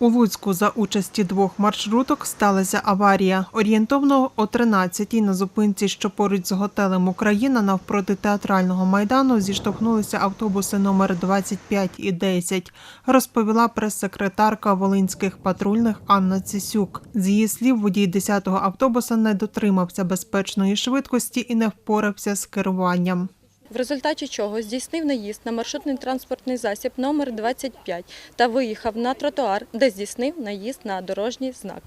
У Луцьку за участі двох маршруток сталася аварія. Орієнтовно о 13-й на зупинці, що поруч з готелем Україна навпроти театрального майдану зіштовхнулися автобуси номер 25 і 10, розповіла прес-секретарка волинських патрульних Анна Цисюк. З її слів, водій 10-го автобуса не дотримався безпечної швидкості і не впорався з керуванням. В результаті чого здійснив наїзд на маршрутний транспортний засіб номер 25 та виїхав на тротуар, де здійснив наїзд на дорожній знак.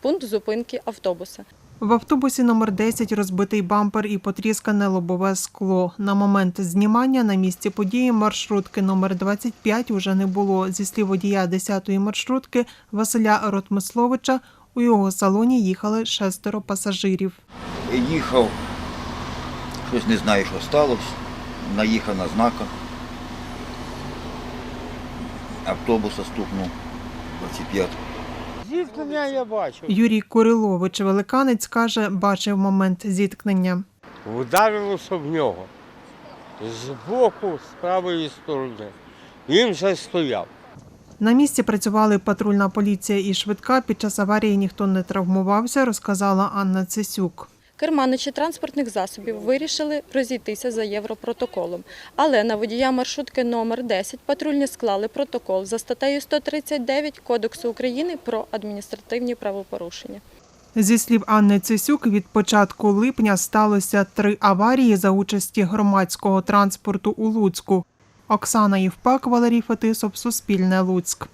Пункт зупинки автобуса. В автобусі номер 10 розбитий бампер і потріскане лобове скло. На момент знімання на місці події маршрутки номер 25 уже не було. Зі слів водія 10-ї маршрутки Василя Ротмисловича, у його салоні їхали шестеро пасажирів. Їхав, щось не знаю, що сталося. Наїхав на знаках. Автобуса стукнув 25. Зіткнення я бачив. Юрій Курилович Великанець каже, бачив момент зіткнення. Вдарилося в нього. З боку, з правої сторони. Він вже стояв. На місці працювали патрульна поліція і швидка. Під час аварії ніхто не травмувався, розказала Анна Цисюк. Керманичі транспортних засобів вирішили розійтися за європротоколом. Але на водія маршрутки номер 10 патрульні склали протокол за статтею 139 Кодексу України про адміністративні правопорушення. Зі слів Анни Цисюк, від початку липня сталося три аварії за участі громадського транспорту у Луцьку. Оксана Євпак, Валерій Фетисов, Суспільне Луцьк.